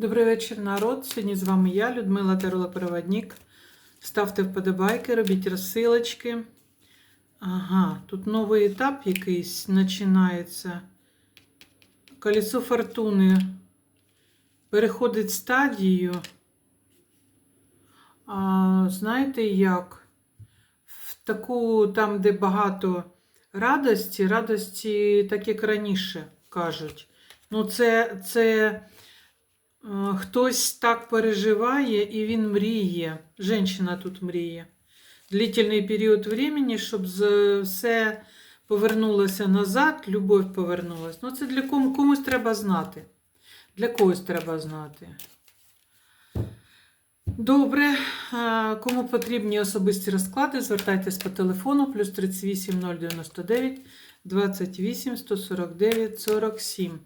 Добрий вечір, народ. Сьогодні з вами я, Людмила Тарола-Переводник. Ставте вподобайки, робіть розсилочки. Ага, тут новий етап якийсь починається. Колесо фортуни переходить стадію. А, знаєте як? В таку, там, де багато радості, радості, так як раніше кажуть. Ну, це, це хтось так переживає і він мріє. Женщина тут мріє. Длительний період времени, щоб все повернулося назад, любов повернулася. Ну, це для кому, комусь треба знати. Для когось треба знати. Добре. Е, Кому потрібні особисті розклади, звертайтесь по телефону плюс 38 099 28 149 47.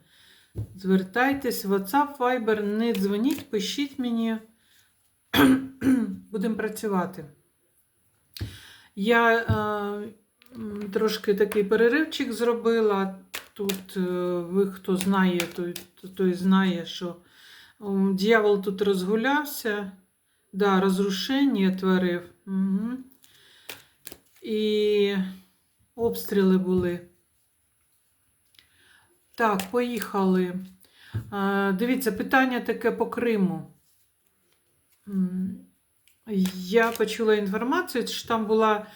Звертайтесь в WhatsApp, Viber, не дзвоніть, пишіть мені. Будемо працювати. Я е, трошки такий переривчик зробила. Тут е, ви хто знає, той, той знає, що дьявол тут розгулявся. Да, розрушення творив. Угу. І обстріли були. Так, поїхали. Е, Дивіться, питання таке по Криму. Я почула інформацію, що там була,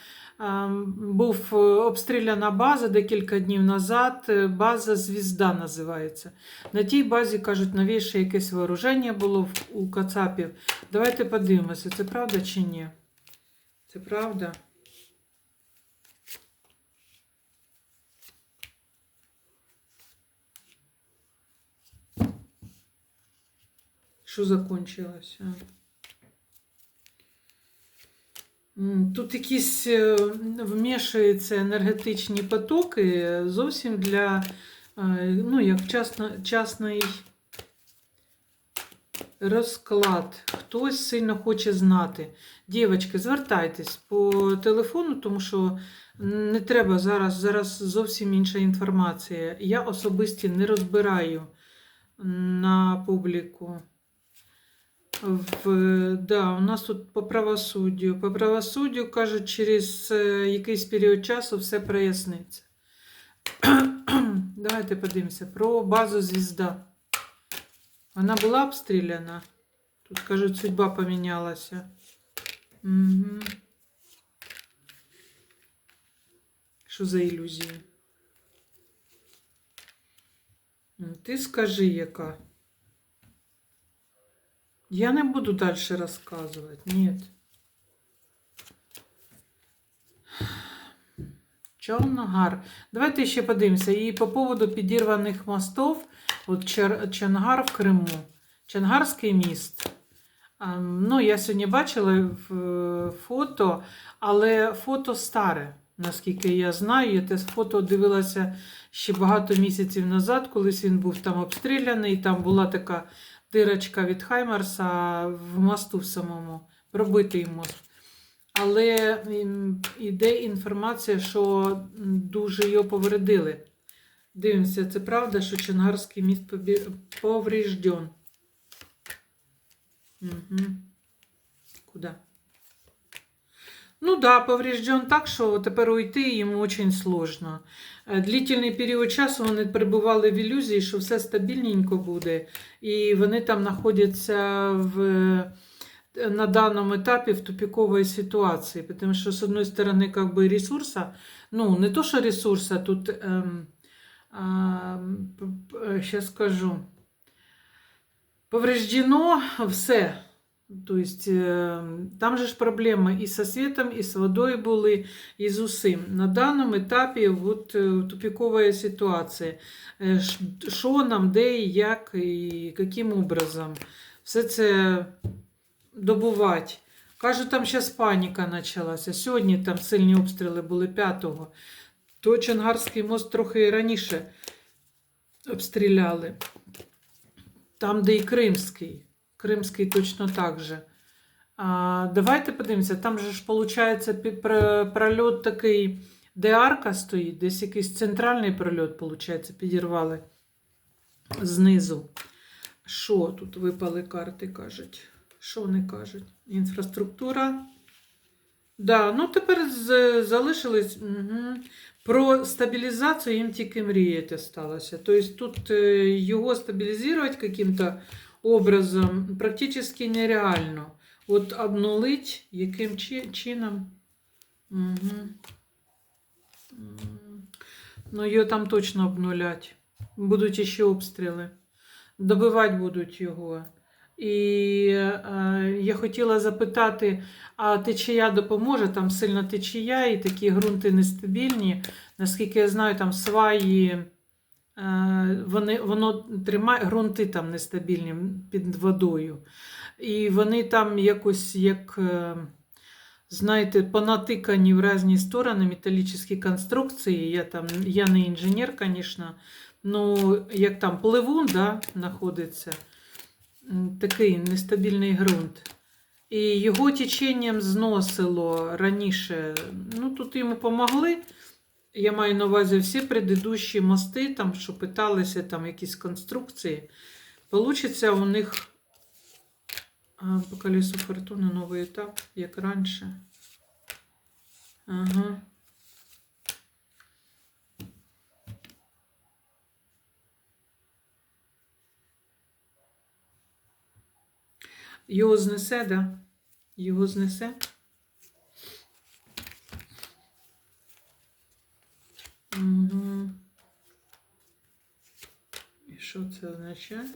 е, був обстріляна база декілька днів назад. е, База Звізда називається. На тій базі, кажуть, новіше якесь вооруження було у Кацапів. Давайте подивимося, це правда чи ні? Це правда? Що закончилося? М, Тут якісь е, вмішуються енергетичні потоки зовсім для, е, ну, як частно, частний розклад. Хтось сильно хоче знати. Дівчатки, звертайтесь по телефону, тому що не треба зараз, зараз зовсім інша інформація. Я особисті не розбираю на публіку. В, да, у нас тут по правосуддю. По правосуддю, кажуть, через е, якийсь період часу все проясниться. Давайте подивимося про базу звізда. Вона була обстріляна. Тут, кажуть, судьба помінялася. Угу. Що за ілюзії? Ти скажи, яка. Я не буду дальше рассказывать. Нет. Чонгар. Давайте ще подивимося. І по поводу підірваних мостов. От Чонгар в Криму. Чонгарський міст. Ну, я сьогодні бачила фото, але фото старе, наскільки я знаю. Я те фото дивилася ще багато місяців назад, колись він був там обстріляний. Там була така дирочка від Хаймарса в мосту в самому, пробитий мост. Але м, іде інформація, що дуже його повредили. Дивимося, це правда, що Чонгарський міст поврежден. Угу. Куда? Ну да, поврежден так, що тепер уйти йому дуже сложно. Е, Длительний період часу вони перебували в ілюзії, що все стабільненько буде, і вони там знаходяться в, на даному етапі в тупіковій ситуації. Тому що, з одної сторони, как бы ресурса, ну, не то, що ресурса, тут, ем, сейчас скажу, повреждено все. То есть, там же ж проблеми і со світом, і з водою були, і з усім. На даному етапі от, е, тупікова ситуація. Що нам, де, і як, і яким образом. Все це добувати. Кажуть, там зараз паніка почалася. Сьогодні там сильні обстріли були 5-го. То Чонгарський мост трохи раніше обстріляли. Там, де і Кримський. Кримський точно так же. А, давайте подивимося, там же ж виходить прольот такий, де арка стоїть, десь якийсь центральний прольот, виходить, підірвали знизу. Що тут випали карти, кажуть? Що вони кажуть? Інфраструктура. Да, ну тепер залишились угу. про стабілізацію їм тільки мріяти сталося. Тобто тут е, його стабілізувати яким-то образом практично нереально. От обнулить яким чином. Угу. Ну, його там точно обнулять. Будуть ще обстріли. Добивати будуть його. І е, я хотіла запитати, а течія допоможе? Там сильна течія і такі ґрунти нестабільні. Наскільки я знаю, там сваї, вони, воно тримає, ґрунти там нестабільні під водою. І вони там якось як. е, Знаєте, понатикані в різні сторони металічні конструкції. Я там, я не інженер, звісно, ну як там пливун, да, знаходиться такий нестабільний ґрунт. І його теченням зносило раніше. Ну, тут йому помогли. Я маю на увазі всі предыдущі мости, там, що питалися там якісь конструкції. Получиться у них по колесу фортуни новий етап, як раніше. Ага. Його знесе, да? Його знесе. Угу. І що це означає?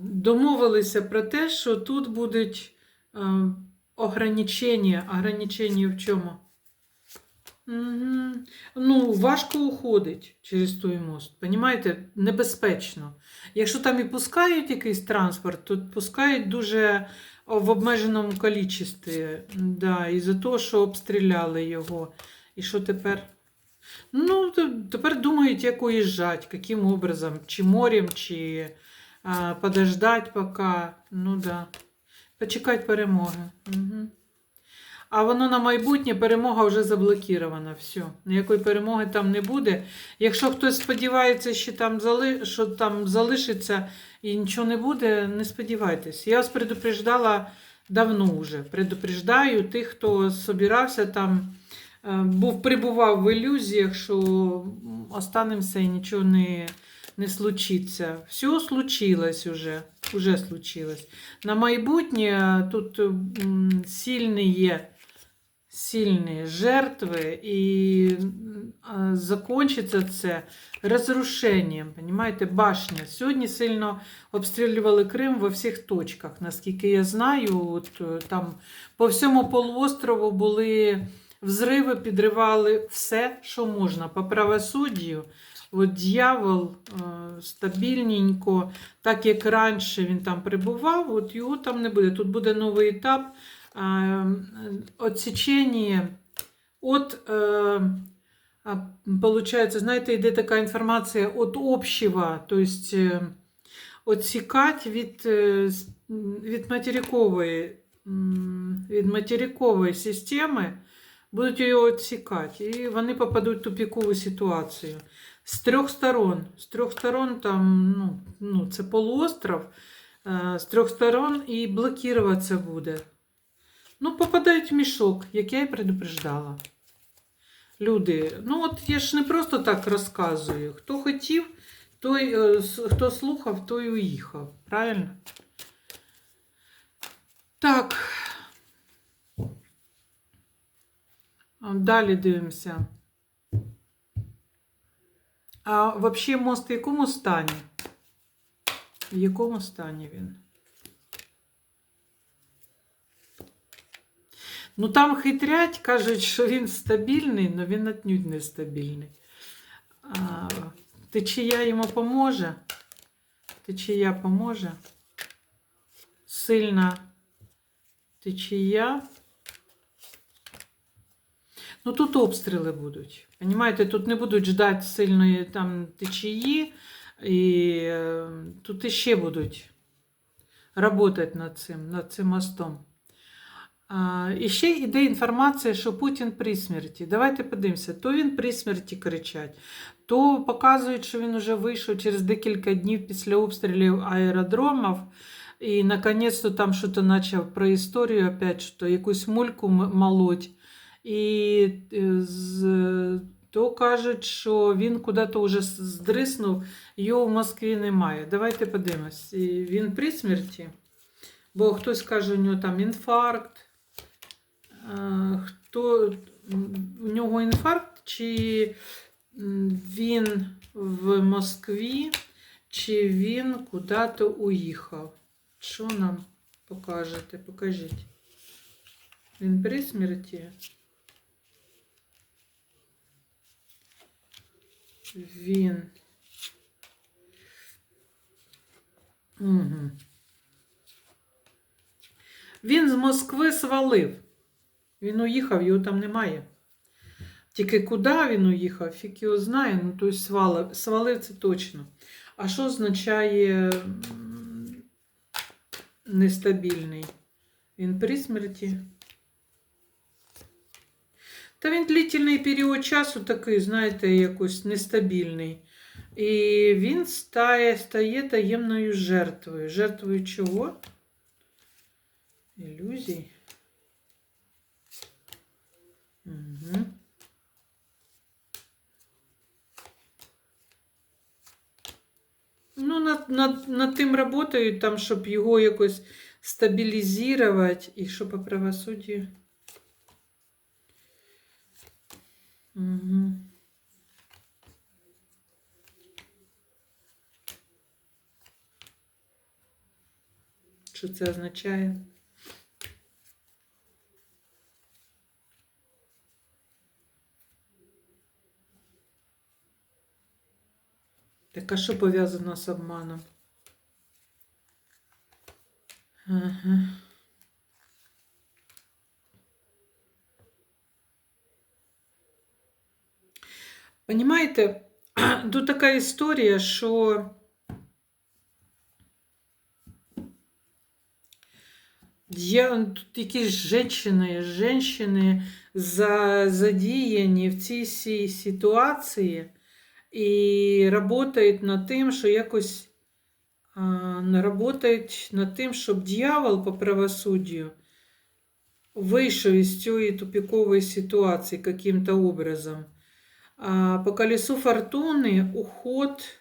Домовилися про те, що тут будуть ограничення. Ограничення в чому? Ну, важко уходить через той мост. Понімаєте? Небезпечно. Якщо там і пускають якийсь транспорт, то пускають дуже в обмеженому кількості. Да, і за те, що обстріляли його. І що тепер? Ну, тепер думають, як уїжджати, яким образом, чи морем, чи а, подождать пока. Ну да. Почекати перемоги. Угу. А воно на майбутнє перемога вже заблокірована. Все. Ніякої перемоги там не буде. Якщо хтось сподівається, що там, зали... що там залишиться і нічого не буде, не сподівайтесь. Я вас предупреждала давно вже. Предупреждаю тих, хто собирався там, був, прибував в ілюзіях, що останемося і нічого не, не случиться. Все случилось уже. Уже случилось. На майбутнє тут сильні є сильні жертви, і закончиться це розрушенням. Понимаєте, башня. Сьогодні сильно обстрілювали Крим во всіх точках. Наскільки я знаю, от, е, там по всьому полуострову були взриви, підривали все, що можна. По правосуддю. От дьявол е, стабільненько, так як раніше він там прибував, от його там не буде. Тут буде новий етап е, отсечення от, е, знаєте, йде така інформація от общего, то есть е, від, е, від материкової, від материкової системи, будуть його відсікати, і вони попадуть в тупікову ситуацію. З трьох сторон. З трьох сторон там, ну, ну це полуостров, е, з трьох сторон і блокуватися буде. Ну, попадають в мішок, як я і предупреждала. Люди, ну от я ж не просто так розказую. Хто хотів, той, е, хто слухав, той уїхав. Правильно? Так. А, Далі дивимося. А взагалі мост в якому стані? В якому стані він? Ну там хитрять, кажуть, що він стабільний, але він отнюдь не стабільний. А, течія йому поможе. Течія поможе. Сильна течія. Ну тут обстріли будуть. Понимаєте, тут не будуть ждати сильної там течії, і е, тут іще будуть працювати над цим, над цим мостом. І ще йде інформація, що Путін при смерті. Давайте подивимося, то він при смерті кричать, то показують, що він вже вийшов через декілька днів після обстрілів аеродромів. І наконець-то там щось почав про історію, опять що якусь мульку молоть. І е, з, то кажуть, що він куди-то вже здриснув, його в Москві немає. Давайте подивимось. Він при смерті, бо хтось каже, у нього там інфаркт. Хто у нього інфаркт, чи він в Москві, чи він куди-то уїхав? Що нам покажете? Покажіть. Він при смерті? Він. Угу. Він з Москви свалив. Він уїхав, його там немає. Тільки куди він уїхав, фік його знає, ну тобто свалив, свалив це точно. А що означає нестабільний? Він при смерті? Та він длительний період часу такий, знаєте, якось нестабільний. І він стає, стає таємною жертвою. Жертвою чого? Ілюзій. Угу. Ну, над, над, над тим працюють, там, щоб його якось стабілізувати і що по правосуддю. Угу. Що це означає? Так а що пов'язано з обманом? Ага. Понімаєте, тут така історія, що є тут якісь жінки, жінки за, задіяні в цій сій ситуації і працюють над тим, що якось работають над тим, щоб дьявол по правосуддю вийшов із цієї тупікової ситуації каким-то образом. По колесу фортуни уход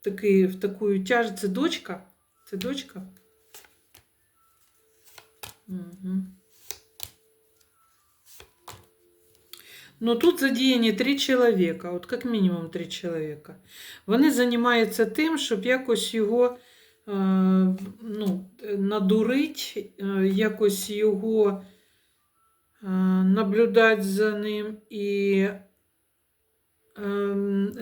такий, в таку тяж... Це дочка? Це дочка? Угу. Но тут задіяні три чоловіка, от як мінімум три чоловіка. Вони займаються тим, щоб якось його ну, надурить, якось його наблюдати за ним і ем,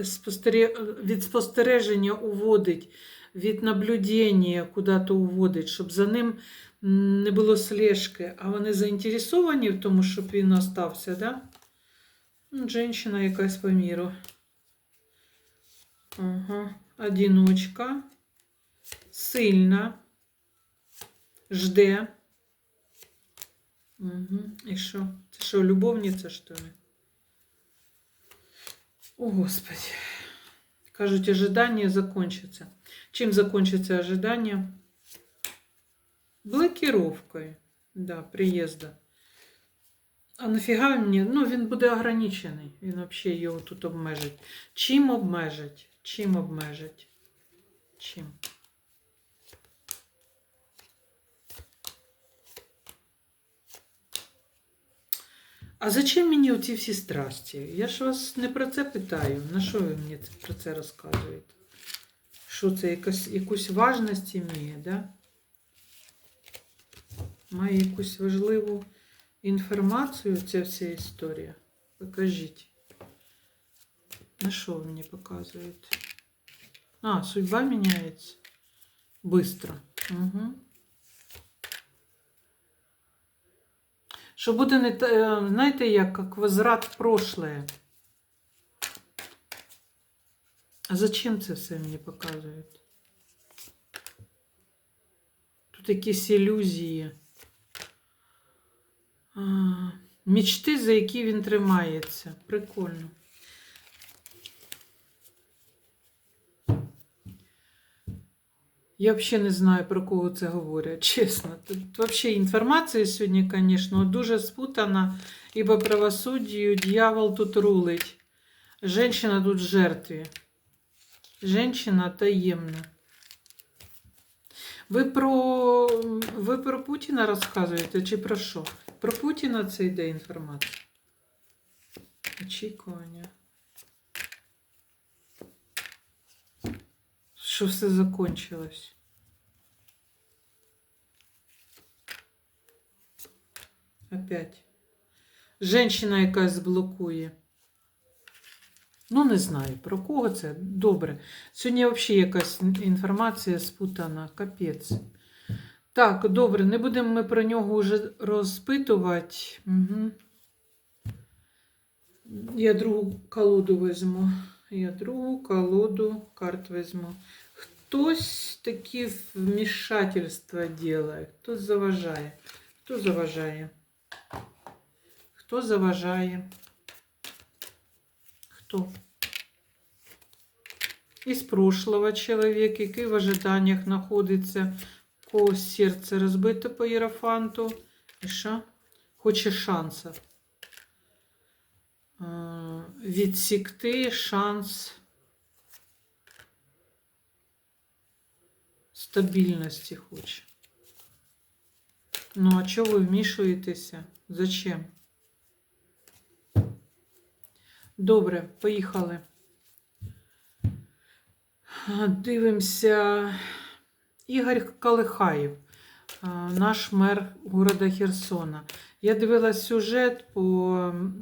від спостереження уводить, від наблюдення куди-то уводить, щоб за ним не було слежки. А вони заінтересовані в тому, щоб він остався, да? Ну, Женщина якась по міру. Ага. Одиночка. Сильна. Жде. Угу. І що? Це що, любовниця, що ли? О, Господи. Кажуть, ожидание закончится. Чим закончится ожидание? Блокировкою. Да, приїзда. А нафіга мені? Ну, він буде ограничений. Він взагалі його тут обмежить. Чим обмежить? Чим обмежить? Чим? А зачем мені оці всі страсті? Я ж вас не про це питаю. На що ви мені про це розказуєте? Що це якась, якусь важність має, да? Має якусь важливу інформацію ця вся історія? Покажіть. На що ви мені показуєте? А, судьба міняється. Быстро. Угу. Що буде не е, знаєте, як, возврат в прошлое. А зачем це все мені показують? Тут якісь ілюзії. Мічти, за які він тримається. Прикольно. Я взагалі не знаю, про кого це говорять, чесно. Тут взагалі інформація сьогодні, звісно, дуже спутана, ібо правосуддю дьявол тут рулить. Женщина тут в жертві. Женщина таємна. Ви про, ви про Путіна розказуєте чи про що? Про Путіна це йде інформація. Очікування. Що все закончилось. Опять. Женщина якась блокує. Ну, не знаю, про кого це. Добре. Сьогодні взагалі якась інформація спутана. Капець. Так, добре, не будемо ми про нього вже розпитувати. Угу. Я другу колоду візьму. Я другу колоду карт візьму. Хтось такі вмішательства робить, хтось заважає. Хто заважає? Хто заважає? Хто? Із прошлого чоловік, який в ожиданнях знаходиться, когось серце розбите по Єрофанту. І що? Хоче шанса. Е, Відсікти шанс стабільності хоче. Ну, а чого ви вмішуєтеся? Зачем? Добре, поїхали. Дивимося. Ігор Калихаєв, наш мер города Херсона. Я дивилась сюжет по,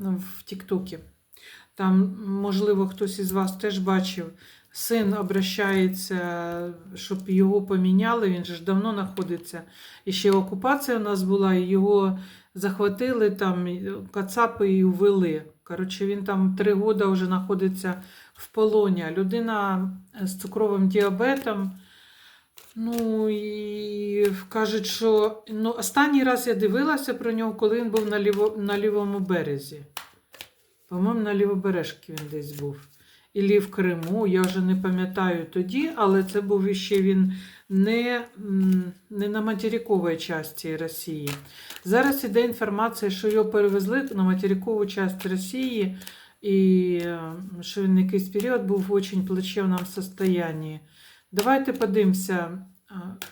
в Тіктокі. Там, можливо, хтось із вас теж бачив. Син обращається, щоб його поміняли. Він же ж давно знаходиться. І ще окупація у нас була, і його захватили там, кацапи і ввели. Коротше, він там три роки вже знаходиться в полоні. Людина з цукровим діабетом. Ну і кажуть, що ну, останній раз я дивилася про нього, коли він був на, ліво, на лівому березі. По-моєму, на лівобережці він десь був. Ілі в Криму, я вже не пам'ятаю тоді, але це був іще він не, не на материковій часті Росії. Зараз іде інформація, що його перевезли на материкову частину Росії, і що він якийсь період був в дуже плачевному стані. Давайте подивимося.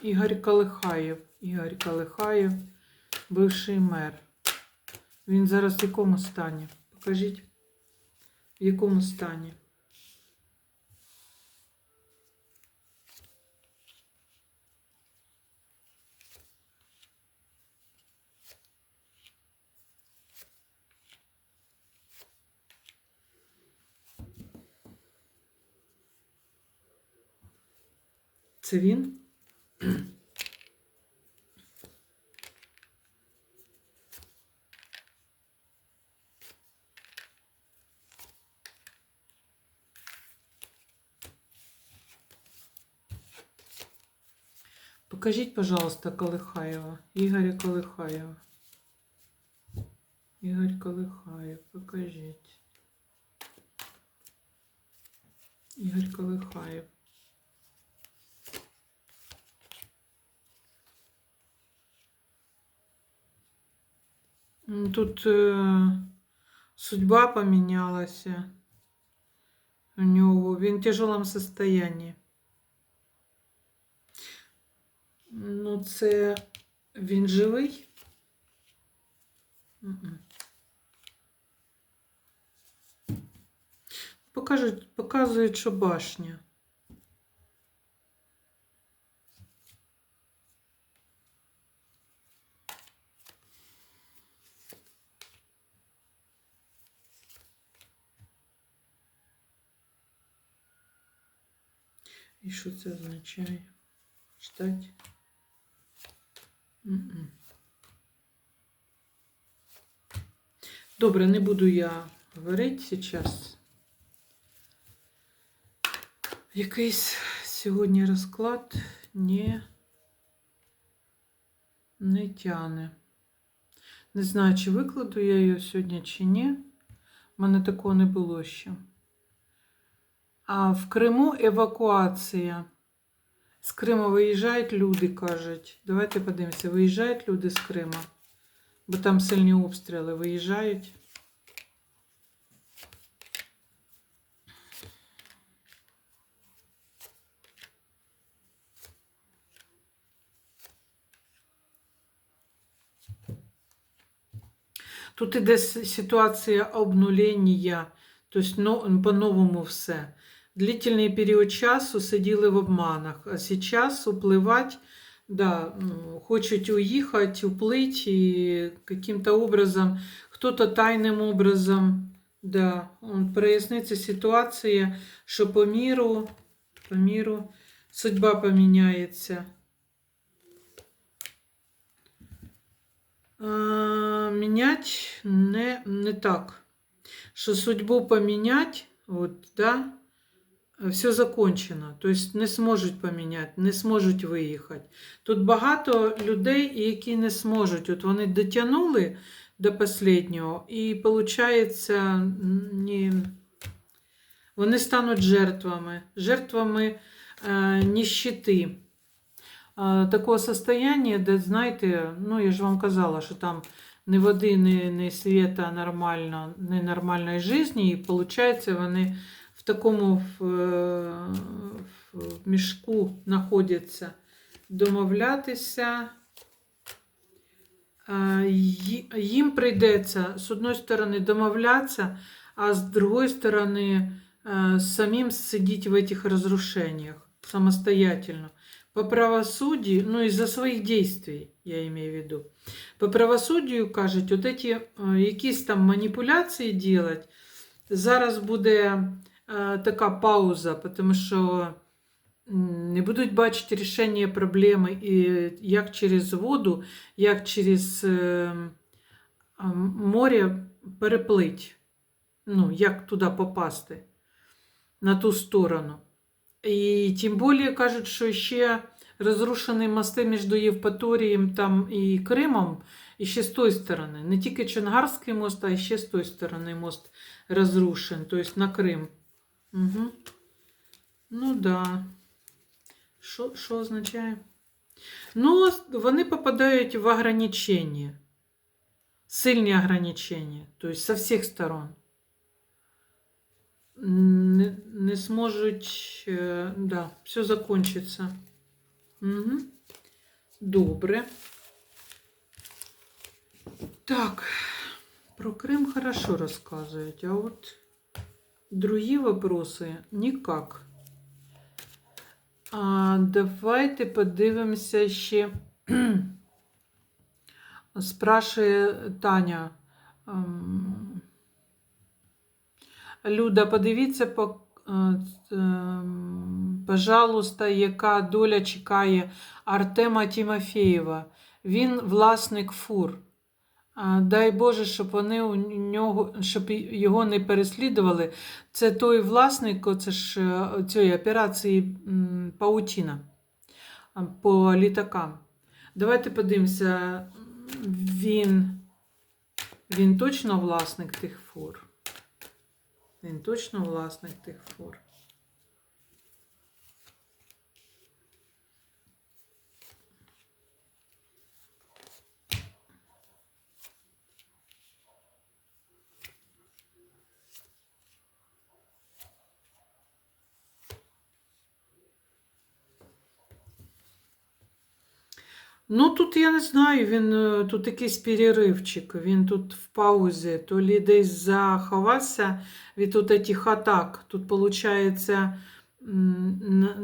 Ігор Калихаєв. Ігор Калихаєв, бивший мер. Він зараз в якому стані? Покажіть, в якому стані? Це він? Покажіть, пожалуйста, Колихаєва. Ігоря Колихаєва. Ігор Колихаєв, покажіть. Ігор Колихаєв. Тут е, судьба помінялася у нього. Він в тяжелому состоянии. Ну, це він живий? Покажуть, показують, що башня. І що це означає? Ждать? М-м. Добре, не буду я говорити зараз. Якийсь сьогодні розклад не Не тяне. Не знаю, чи викладу я її сьогодні, чи ні. У мене такого не було ще. А в Криму евакуація. З Криму виїжджають люди, кажуть. Давайте подивимося, виїжджають люди з Крима. Бо там сильні обстріли виїжджають. Тут іде ситуація обнулення, тобто но- по-новому все. Длительний період часу сиділи в обманах, а зараз upливати, да, ну, хочуть уїхати, уплыть і каким-то образом, хто-то тайним образом, да, он, проясниться ситуація, що по міру, по міру судьба поміняється. А, Мінять не, не так. Що судьбу помінять, от, да, все закончено. Тобто не зможуть поміняти, не зможуть виїхати. Тут багато людей, які не зможуть. От вони дотягнули до останнього, і виходить, не... вони стануть жертвами, жертвами е, нищети. Е, такого состояння, де, знаєте, ну я ж вам казала, що там ні води, ні, ні світа нормально, ні нормальної житті, і виходить, вони в такому в, е, в мішку знаходяться. Домовлятися. Їм прийдеться з одної сторони домовлятися, а з другої сторони е, самим сидіти в этих разрушениях самостоятельно. По правосудию, ну из-за своїх действий, я имею в виду. По правосуддю кажуть, от эти е, якісь там маніпуляції делать, зараз буде така пауза, тому що не будуть бачити рішення проблеми і як через воду, як через е, море переплить. Ну, як туди попасти, на ту сторону. І тим більше кажуть, що ще розрушені мости між Євпаторієм там і Кримом, і ще з тої сторони. Не тільки Чонгарський мост, а ще з тої сторони мост розрушен, тобто на Крим. Угу. Ну да. Що, що означає? Ну, вони попадають в ограничення. Сильні ограничення, тобто з всіх сторон. Не, не зможуть, е, да, все закончиться. Угу. Добре. Так, про Крим хорошо розказують, а от Другі вопроси никак. А, давайте подивимося ще. Спрашує Таня. Люда, подивіться, по- ем, пожалуйста, яка доля чекає Артема Тімофєєва. Він власник фур. Дай Боже, щоб вони у нього, щоб його не переслідували. Це той власник, це ж е, цієї операції Паутіна по літакам. Давайте подивимося, він, він точно власник тих фур. Він точно власник тих фур. Ну, тут я не знаю, він е, тут якийсь переривчик, він тут в паузі, то лі десь заховався від от цих атак. Тут, виходить,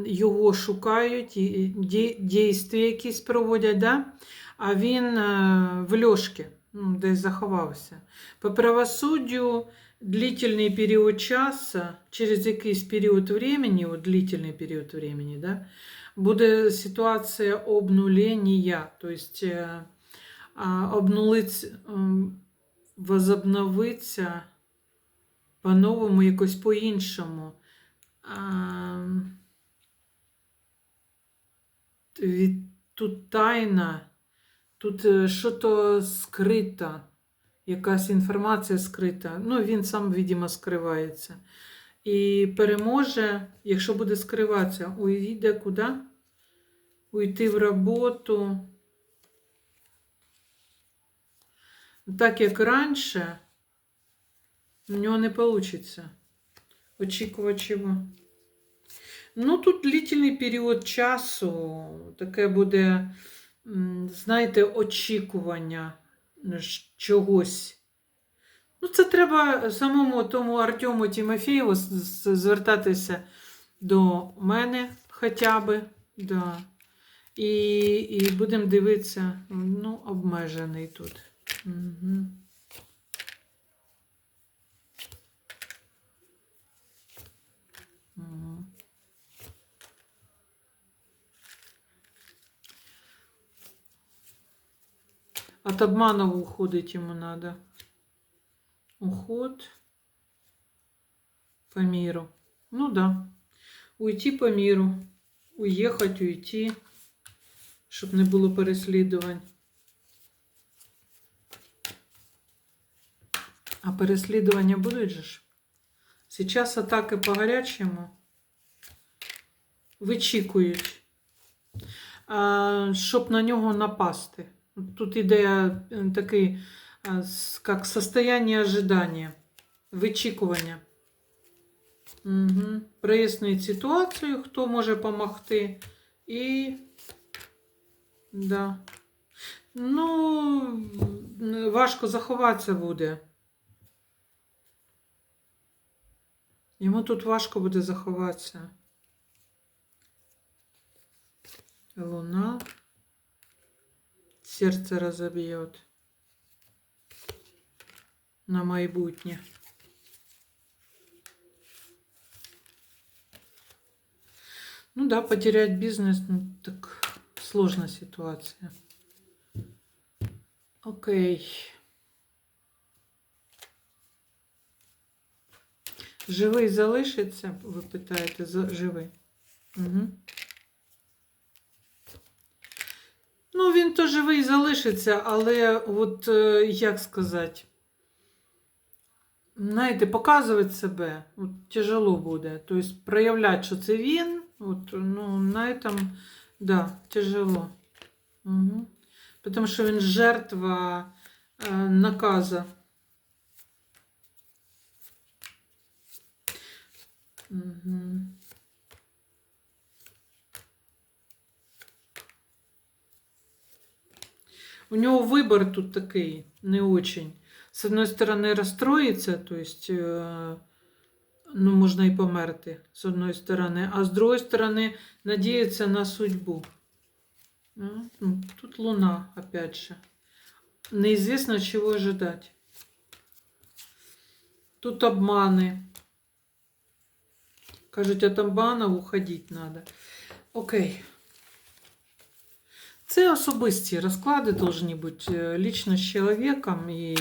його шукають, і ді- дійстві якісь проводять, да? а він е, в льошки, ну, десь заховався. По правосуддю длительний період часу, через якийсь період времени, от длительний період времени, да? буде ситуація обнулення, тобто е, обнулить, ем, возобновиться по-новому, якось по-іншому. Тут тайна, Тут е, що-то скрита, якась інформація скрита. Ну, він сам, видимо, скривається. І переможе, якщо буде скриватися, уйде куди? Уйти в роботу. Так як раніше, у нього не вийде. Очікувати. Ну, тут длительний період часу, таке буде, знаєте, очікування чогось. Ну, це треба самому тому Артему з- звертатися до мене хоча б. Да. І, і будемо дивитися, ну, обмежений тут. Угу. Угу. От обманов уходить ему надо. Уход по миру. Ну да. Уйти по миру. Уїхати, уйти, щоб не було переслідувань. А переслідування будуть же ж? Сейчас атаки по гарячому вичікують, щоб на нього напасти. Тут іде е, такий, як состояние ожидання, вичікування. Угу. Прояснить ситуацію, хто може допомогти. І. Да. Ну, важко заховатися буде. Йому тут важко буде заховатися. Луна. Серце розоб'єт. На майбутнє. Ну да, потерять бизнес, ну так сложная ситуация. Окей. Живий залишиться, ви питаєте, живий. Угу. Ну, він то живий залишиться, але от е, як сказати, знаєте, показувати себе от, тяжело буде. Тобто проявляти, що це він, от, ну, на этом, да, тяжело. Угу. Тому що він жертва е, наказа. Угу. У нього вибір тут такий не очень. З одної сторони, розстроїться, то есть, е, ну, можна і померти, з одної сторони, а з другої сторони, надіятися на судьбу. Ну, ну, Тут луна, опять же. Неизвестно, чего ожидать. Тут обмани. Кажуть, от обманів уходити треба. Окей. Це особисті розклади повинні бути е, лічно з чоловіком, і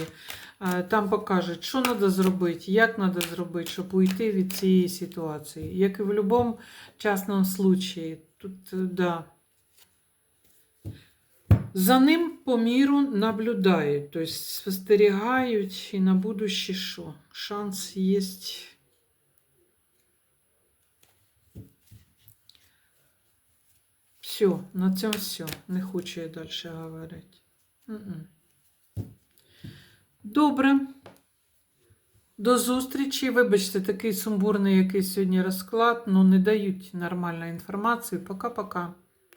е, там покажуть, що треба зробити, як треба зробити, щоб уйти від цієї ситуації. Як і в будь-якому частному случаї. Тут, е, да. За ним по міру наблюдають, тобто спостерігають і на будуще що. Шанс є. Все, на цьому все. Не хочу я далі говорити. Добре. До зустрічі. Вибачте, такий сумбурний який сьогодні розклад, ну не дають нормальної інформації. Пока-пока.